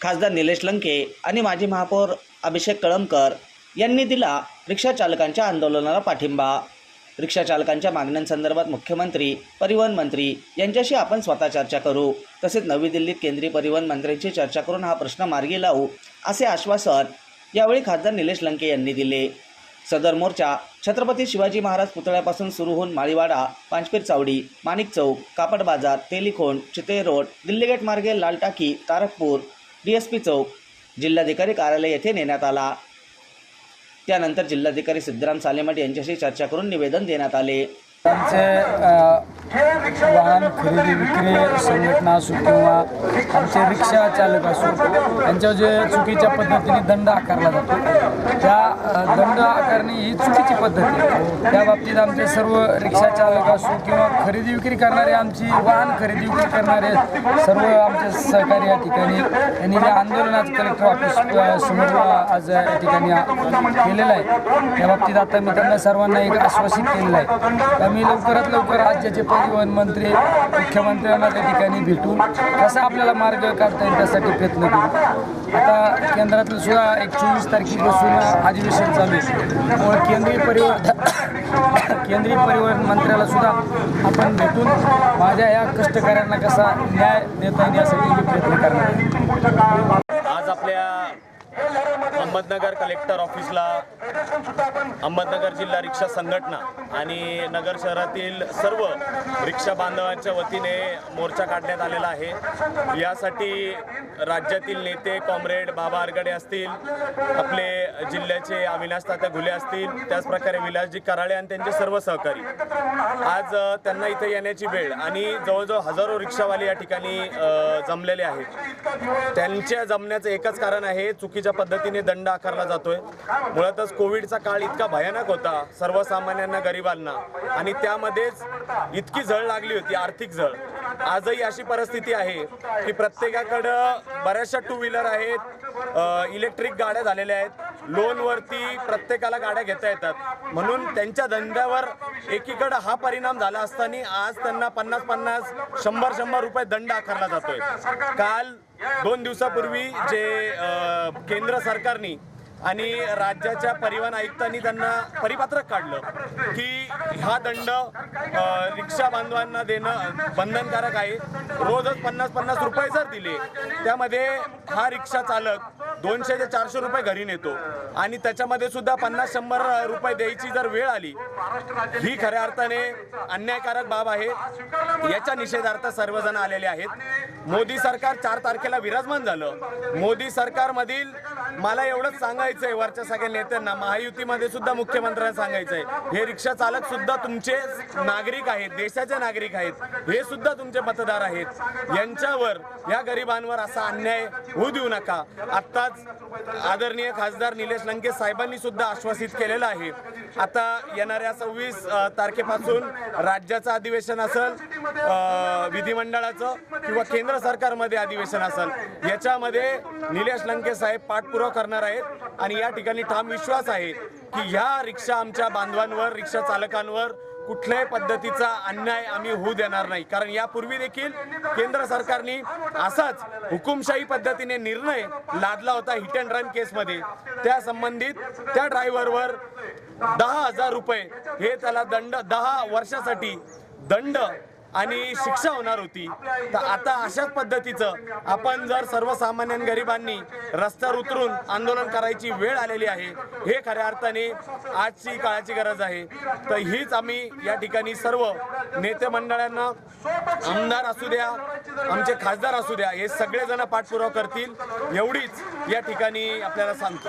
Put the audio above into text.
खासदार निलेश लंके आणि माजी महापौर अभिषेक कळमकर यांनी दिला रिक्षाचालकांच्या आंदोलनाला पाठिंबा. रिक्षाचालकांच्या मागण्यांसंदर्भात मुख्यमंत्री परिवहन मंत्री यांच्याशी आपण स्वतः चर्चा करू. तसेच नवी दिल्लीत केंद्रीय परिवहन मंत्र्यांशी चर्चा करून हा प्रश्न मार्गी लावू असे आश्वासन यावेळी खासदार निलेश लंके यांनी दिले. सदर मोर्चा छत्रपती शिवाजी महाराज पुतळ्यापासून सुरू होऊन माळीवाडा पांचपीर चावडी माणिक चौक कापड बाजार तेलिखोंड चिते रोड दिल्ली गेट मार्गे Lal Taki Tarakpur D S P चौक जिल्हाधिकारी कार्यालय येथे नेण्यात आला. त्यानंतर जिल्हाधिकारी सिद्धराम सालेमठ यांच्याशी चर्चा करून निवेदन देण्यात आले. त्यांचे वाहन खरेदी विक्री संघटना असो किंवा आमचे रिक्षा चालक असो यांच्यावर जे चुकीच्या पद्धतीने दंड आकारला जातो. त्या दंड आकारणे ही चुकीची पद्धत आहे. त्या बाबतीत आमचे सर्व रिक्षा चालक असो किंवा खरेदी विक्री करणारे आमची वाहन खरेदी विक्री करणारे सर्व आमचे सहकारी या ठिकाणी यांनी जे आंदोलन आज कलेक्टर ऑफिस समोर आज या ठिकाणी केलेलं आहे. त्या बाबतीत आता मी त्यांना सर्वांना एक आश्वासित केलेलं आहे. तर मी लवकरात लवकर राज्याचे परिवहन मंत्री मुख्यमंत्र्यांना त्या ठिकाणी भेटून कसा आपल्याला मार्ग काढता येईल त्यासाठी प्रयत्न करू. आता केंद्रातलं सुद्धा एक चोवीस तारखेपासून अधिवेशन चालू आहे. त्यामुळे केंद्रीय परिवहन केंद्रीय परिवहन मंत्र्याला सुद्धा आपण भेटून माझ्या या कष्टकऱ्यांना कसा न्याय देता येईल यासाठी मी प्रयत्न करणार आहे. आज आपल्या अहमदनगर कलेक्टर ऑफिसला अहमदनगर जिल्हा रिक्षा संघटना आणि नगर शहरातील सर्व रिक्षा बांधवांच्या वतीने मोर्चा काढण्यात आलेला आहे. यासाठी राज्यातील नेते कॉम्रेड बाबा आरगडे असतील आपले जिल्ह्याचे अविनाश तात्या घुले असतील त्याचप्रकारे विलासजी कराळे आणि त्यांचे सर्व सहकारी. आज त्यांना इथे येण्याची वेळ आणि जवळजवळ हजारो रिक्षावाले या ठिकाणी जमलेले आहेत. त्यांच्या जमण्याचं एकच कारण आहे चुकीच्या पद्धतीने दंड आकारला जातोय. मुळातच कोविडचा काळ इतका भयानक होता सर्वसामान्यांना गरिबांना. आणि त्यामध्येच इतकी झळ लागली होती आर्थिक झळ आजही अशी परिस्थिती आहे की प्रत्येकाकडं बऱ्याचशा टू व्हीलर आहेत इलेक्ट्रिक गाड्या झालेल्या आहेत. लोनवरती प्रत्येकाला गाड्या घेता येतात. म्हणून त्यांच्या धंद्यावर एकीकडं हा परिणाम झाला असताना आज त्यांना पन्नास पन्नास शंभर शंभर रुपये दंड आकारला जातोय. काल दोन दिवसापूर्वी जे केंद्र सरकारनी आणि राज्याच्या परिवहन आयुक्तांनी त्यांना परिपत्रक काढलं की हा दंड रिक्षा बांधवांना देणं बंधनकारक आहे. रोजच पन्नास पन्नास रुपये जर दिले त्यामध्ये हा रिक्षा चालक दोनशे ते चारशे रुपये घरी नेतो. आणि त्याच्यामध्ये सुद्धा पन्नास शंभर रुपये द्यायची जर वेळ आली ही खऱ्या अर्थाने अन्यायकारक बाब आहे. याच्या निषेधार्थ सर्वजण आलेले आहेत. मोदी सरकार चार तारखेला विराजमान झालं. मोदी सरकारमधील मला एवढंच सांगायचं आहे वरच्या सगळ्या नेत्यांना महायुतीमध्ये सुद्धा मुख्यमंत्र्यांना सांगायचं आहे हे रिक्षा चालक सुद्धा तुमचे नागरिक आहेत देशाचे नागरिक आहेत हे सुद्धा तुमचे मतदार आहेत. यांच्यावर या गरिबांवर असा अन्याय होऊ देऊ नका. आत्ता आज आदरणीय खासदार निलेश लंके साहेबांनी सुद्धा आश्वासित केलेलं आहे. आता येणाऱ्या सव्वीस तारखेपासून राज्याचं अधिवेशन असेल विधिमंडळाचं किंवा केंद्र सरकारमध्ये अधिवेशन असेल याच्यामध्ये निलेश लंके साहेब पाठपुरावा करणार आहेत आणि या ठिकाणी ठाम विश्वास आहे की ह्या रिक्षा आमच्या बांधवांवर रिक्षा चालकांवर कुठल्याही पद्धतीचा अन्याय आम्ही होऊ देणार नाही. कारण यापूर्वी देखील केंद्र सरकारने असाच हुकुमशाही पद्धतीने निर्णय लादला होता हिट अँड रन केसमध्ये. त्या संबंधित त्या ड्रायव्हरवर दहा हजार रुपये हे त्याला दंड दहा वर्षासाठी दंड आणि शिक्षा होणार होती. तर आता अशाच पद्धतीचं आपण जर सर्वसामान्य गरिबांनी रस्त्यावर उतरून आंदोलन करायची वेळ आलेली आहे हे खऱ्या अर्थाने आजची काळाची गरज आहे. तर हीच आम्ही या ठिकाणी सर्व नेते मंडळांना आमदार असू द्या आमचे खासदार असू द्या हे सगळेजण पाठपुरावा करतील एवढीच या ठिकाणी आपल्याला सांगतो.